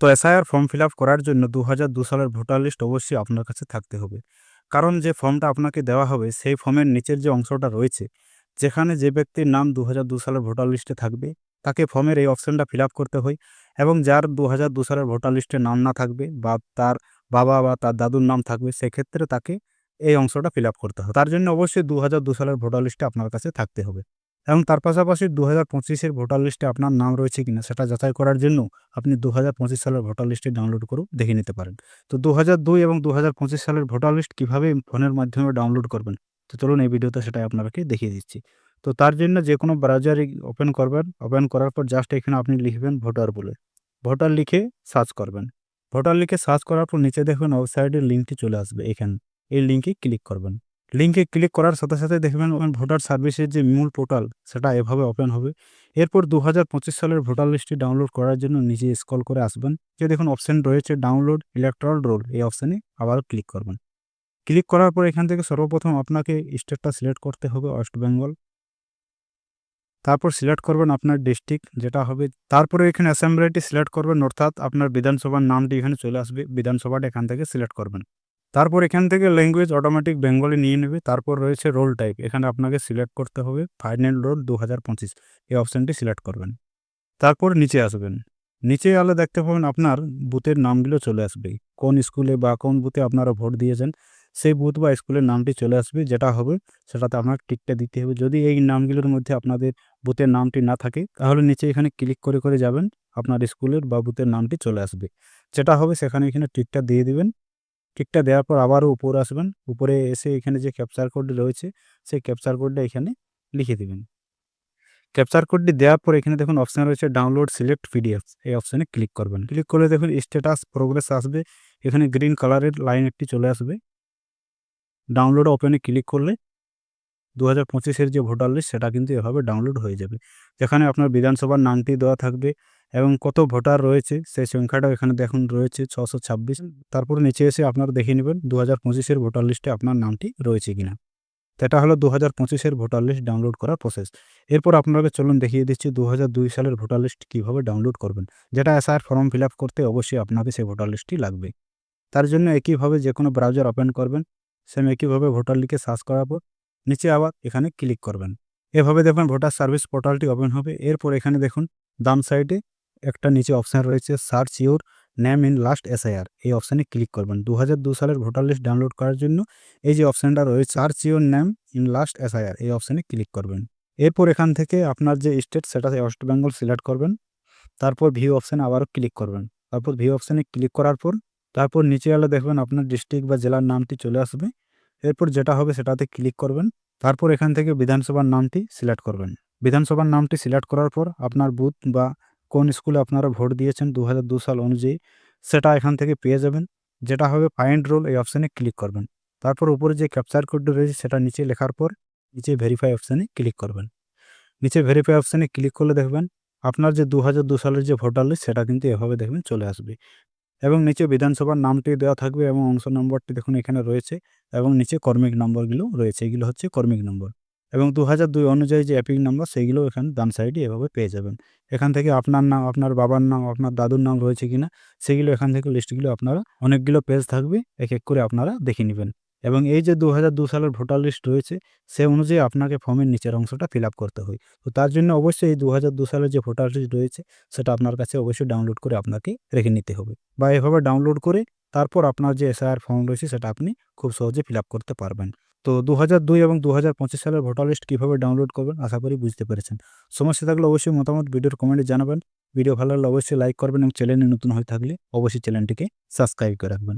তো SIR form fill up করার জন্য দু হাজার দু সালের ভোটার লিস্ট অবশ্যই আপনার কাছে থাকতে হবে। কারণ যে ফর্মটা আপনাকে দেওয়া হবে, সেই ফর্মের নিচের যে অংশটা রয়েছে, যেখানে যে ব্যক্তির নাম দু হাজার দু সালের ভোটার লিস্টে থাকবে, তাকে ফর্মের এই অপশনটা ফিল আপ করতে হয় এবং যার দু হাজার দু সালের ভোটার লিস্টে নাম না থাকবে বা তার বাবা বা তার দাদুর নাম থাকবে, সেক্ষেত্রে তাকে এই অংশটা ফিল আপ করতে হবে। তার জন্য অবশ্যই দু হাজার দু সালের ভোটার লিস্টে আপনার কাছে থাকতে হবে। এবং তার পাশাপাশি দু হাজার পঁচিশের ভোটার লিস্টে আপনার নাম রয়েছে কিনা সেটা যাচাই করার জন্য আপনি দু হাজার পঁচিশ সালের ভোটার লিস্টে ডাউনলোড করে দেখে নিতে পারেন। তো দু হাজার দুই এবং দু হাজার পঁচিশ সালের ভোটার লিস্ট কীভাবে ফোনের মাধ্যমে ডাউনলোড করবেন? তো চলুন এই ভিডিওতে সেটাই আপনাকে দেখিয়ে দিচ্ছি। তো তার জন্য যে কোনো ব্রাউজারে ওপেন করবেন, ওপেন করার পর জাস্ট এখানে আপনি লিখবেন ভোটার বলে। ভোটার লিখে সার্চ করবেন। ভোটার লিখে সার্চ করার পর নিচে দেখবেন ওয়েবসাইটের লিঙ্কটি চলে আসবে। এখানে এই লিঙ্কে ক্লিক করবেন। লিঙ্কে ক্লিক করার সাথে সাথে দেখবেন ওখানে ভোটার সার্ভিসের যে মূল পোর্টাল সেটা এভাবে ওপেন হবে। এরপর দু হাজার পঁচিশ সালের ভোটার লিস্টটি ডাউনলোড করার জন্য নিজে স্কল করে আসবেন। যে দেখুন অপশান রয়েছে ডাউনলোড ইলেকট্রাল রোল এই অপশানে আবার ক্লিক করবেন। ক্লিক করার পর এখান থেকে সর্বপ্রথম আপনাকে স্টেটটা সিলেক্ট করতে হবে ওয়েস্ট বেঙ্গল তারপর সিলেক্ট করবেন আপনার ডিস্ট্রিক্ট যেটা হবে। তারপরে এখানে অ্যাসেম্বলিটি সিলেক্ট করবেন, অর্থাৎ আপনার বিধানসভার নামটি এখানে চলে আসবে। বিধানসভাটা এখান থেকে সিলেক্ট করবেন। তারপর এখান থেকে ল্যাঙ্গুয়েজ অটোমেটিক বেঙ্গলি নিয়ে নেবে। তারপর রয়েছে রোল টাইপ এখানে আপনাকে সিলেক্ট করতে হবে ফাইনাল রোল দু হাজার পঁচিশ। এই অপশানটি সিলেক্ট করবেন। তারপর নিচে আসবেন। নিচে আলো দেখতে পাবেন আপনার বুথের নামগুলো চলে আসবে। কোন স্কুলে বা কোন বুথে আপনারা ভোট দিয়েছেন, সেই বুথ বা স্কুলের নামটি চলে আসবে। যেটা হবে, সেটাতে আপনার টিকটা দিতে হবে। যদি এই নামগুলোর মধ্যে আপনাদের বুথের নামটি না থাকে, তাহলে নিচে এখানে ক্লিক করে করে যাবেন। আপনার স্কুলের বা বুথের নামটি চলে আসবে। যেটা হবে, সেখানে এখানে টিকটা দিয়ে দিবেন। টিকটা দেওয়ার পর আবারও উপরে আসবেন। উপরে এসে এখানে যে ক্যাপচার কোডটি রয়েছে, সেই ক্যাপচার কোডটা এখানে লিখে দেবেন। ক্যাপচার কোডটি দেওয়ার পর এখানে দেখুন অপশান রয়েছে ডাউনলোড সিলেক্ট পিডিএফ এই অপশানে ক্লিক করবেন। ক্লিক করলে দেখুন স্ট্যাটাস প্রোগ্রেস আসবে। এখানে গ্রিন কালারের লাইন একটি চলে আসবে। ডাউনলোড ওপেনে ক্লিক করলে দু হাজার পঁচিশের যে ভোটার লিস্ট সেটা কিন্তু এভাবে ডাউনলোড হয়ে যাবে। যেখানে আপনার বিধানসভার নামটি দেওয়া থাকবে। এবং কত ভোটার রয়েছে, সেই সংখ্যাটাও এখানে দেখুন রয়েছে ছশো ছাব্বিশ। তারপর নিচে এসে আপনারা দেখে নেবেন দু হাজার পঁচিশের ভোটার লিস্টে আপনার নামটি রয়েছে কিনা। এটা হলো দু হাজার পঁচিশের ভোটার লিস্ট ডাউনলোড করার প্রসেস এরপর আপনাকে চলুন দেখিয়ে দিচ্ছি দু দুই সালের ভোটার লিস্ট কীভাবে ডাউনলোড করবেন। যেটা এসআর ফর্ম ফিল করতে অবশ্যই আপনাকে সেই ভোটার লিস্টটি লাগবে। তার জন্য একইভাবে যে কোনো ব্রাউজার ওপেন করবেন সেম একইভাবে ভোটার লিখে সার্চ করার পর নিচে আবার এখানে ক্লিক করবেন। এভাবে দেখবেন ভোটার সার্ভিস পোর্টালটি ওপেন হবে। এরপর এখানে দেখুন, ডান সাইডে একটা নিচে অপশান রয়েছে search your name in last SIR এই অপশানে ক্লিক করবেন। দু সালের ভোটার লিস্ট ডাউনলোড করার জন্য এই যে অপশানটা রয়েছে search your name in last SIR এই অপশানে ক্লিক করবেন। এরপর এখান থেকে আপনার যে স্টেট সেটা ওয়েস্ট বেঙ্গল সিলেক্ট করবেন। তারপর ভিউ অপশানে আবারও ক্লিক করবেন। তারপর ভিউ অপশানে ক্লিক করার পর, তারপর নিচে এলে দেখবেন আপনার ডিস্ট্রিক্ট বা জেলার নামটি চলে আসবে। এরপর যেটা হবে সেটাতে ক্লিক করবেন। তারপর এখান থেকে বিধানসভার নামটি সিলেক্ট করবেন। বিধানসভার নামটি সিলেক্ট করার পর আপনার বুথ বা কোন স্কুলে আপনারা ভোট দিয়েছেন দু সাল অনুযায়ী, সেটা এখান থেকে পেয়ে যাবেন। যেটা হবে ফাইন্ড রোল এই অপশানে ক্লিক করবেন। তারপর উপরে যে ক্যাপচার কোডটি রয়েছে, সেটা নিচে লেখার পর নিচে ভেরিফাই অপশানে ক্লিক করবেন। নিচে ভেরিফাই অপশানে ক্লিক করলে দেখবেন, আপনার যে দু সালের যে ভোটার লিস্ট সেটা কিন্তু এভাবে দেখবেন চলে আসবে। এবং নিচে বিধানসভার নামটি দেওয়া থাকবে এবং অংশ নম্বরটি দেখুন এখানে রয়েছে এবং নিচে কর্মিক নম্বরগুলো রয়েছে। এগুলো হচ্ছে কর্মিক নম্বর। এবং দু হাজার দুই অনুযায়ী যে অ্যাপিক নাম্বার সেইগুলো এখানে ডান সাইডে এভাবে পেয়ে যাবেন। এখান থেকে আপনার নাম, আপনার বাবার নাম, আপনার দাদুর নাম রয়েছে কিনা সেগুলো এখান থেকে লিস্টগুলো আপনারা অনেকগুলো পেজ থাকবে এক এক করে আপনারা দেখে নেবেন। এবং এই যে দু হাজার দু সালের ভোটার লিস্ট রয়েছে, সে অনুযায়ী আপনাকে ফর্মের নিচের অংশটা ফিল করতে হয়। তো তার জন্য অবশ্যই এই দু হাজার দু সালের যে ভোটার লিস্ট রয়েছে, সেটা আপনার কাছে অবশ্যই ডাউনলোড করে আপনাকে রেখে নিতে হবে। বা এভাবে ডাউনলোড করে তারপর আপনার যে এসআইআর ফর্ম রয়েছে, সেটা আপনি খুব সহজে ফিল করতে পারবেন। তো দু হাজার দুই এবং দু হাজার পঁচিশ সালের ভোটার লিস্ট কীভাবে ডাউনলোড করবেন আশা করি বুঝতে পেরেছেন। সমস্যা থাকলে অবশ্যই মতামত ভিডিওর কমেন্টে জানাবেন। ভিডিও ভালো লাগলে অবশ্যই লাইক করবেন এবং চ্যানেলে নতুন হয়ে থাকলে অবশ্যই চ্যানেলটিকে সাবস্ক্রাইব করে রাখবেন।